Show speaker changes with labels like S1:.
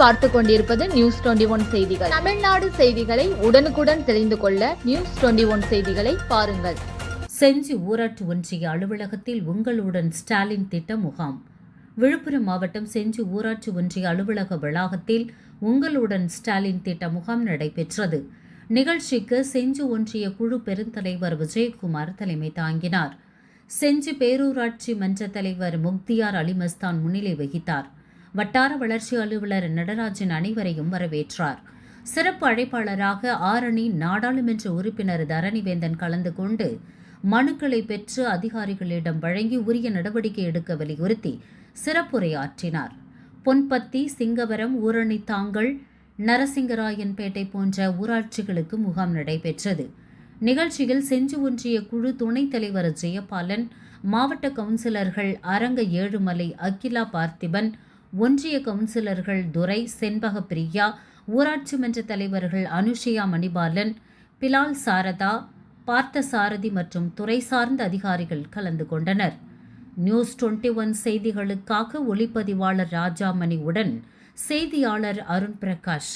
S1: பார்த்து கொண்டிருப்பது news twenty one செய்திகள். தமிழ்நாடு செய்திகளை உடனுக்குடன் தெரிந்து கொள்ள நியூஸ் டுவெண்டி ஒன் செய்திகளை பாருங்கள்.
S2: செஞ்சி ஊராட்சி ஒன்றிய அலுவலகத்தில் உங்களுடன் ஸ்டாலின் திட்ட முகாம். விழுப்புரம் மாவட்டம் செஞ்சி ஊராட்சி ஒன்றிய அலுவலக வளாகத்தில் உங்களுடன் ஸ்டாலின் திட்ட முகாம் நடைபெற்றது. நிகழ்ச்சிக்கு செஞ்சி ஒன்றிய குழு பெருந்தலைவர் விஜயகுமார் தலைமை தாங்கினார். செஞ்சி பேரூராட்சி மன்ற தலைவர் முக்தியார் அலிமஸ்தான் முன்னிலை வகித்தார். வட்டார வளர்ச்சி அலுவலர் நடராஜன் அனைவரையும் வரவேற்றார். சிறப்பு அழைப்பாளராக ஆரணி நாடாளுமன்ற உறுப்பினர் தரணிவேந்தன் கலந்து கொண்டு மனுக்களை பெற்று அதிகாரிகளிடம் வழங்கி உரிய நடவடிக்கை எடுக்க வலியுறுத்தி சிறப்புரையாற்றினார். பொன்பத்தி சிங்கவரம் ஊரணி தாங்கள் நரசிங்கராயன்பேட்டை போன்ற ஊராட்சிகளுக்கு முகாம் நடைபெற்றது. நிகழ்ச்சியில் செஞ்சு ஒன்றிய குழு துணைத் தலைவர் ஜெயபாலன் மாவட்ட கவுன்சிலர்கள் அரங்க ஏழுமலை அகிலா பார்த்திபன் ஒன்றிய கவுன்சிலர்கள் துரை செண்பக பிரியா ஊராட்சி மன்ற தலைவர்கள் அனுஷியா மணிபாலன் பிலால் சாரதா பார்த்த சாரதி மற்றும் துறை சார்ந்த அதிகாரிகள் கலந்து கொண்டனர். நியூஸ் டுவெண்ட்டி ஒன் செய்திகளுக்காக ஒளிப்பதிவாளர் ராஜாமணி உடன் செய்தியாளர் அருண் பிரகாஷ்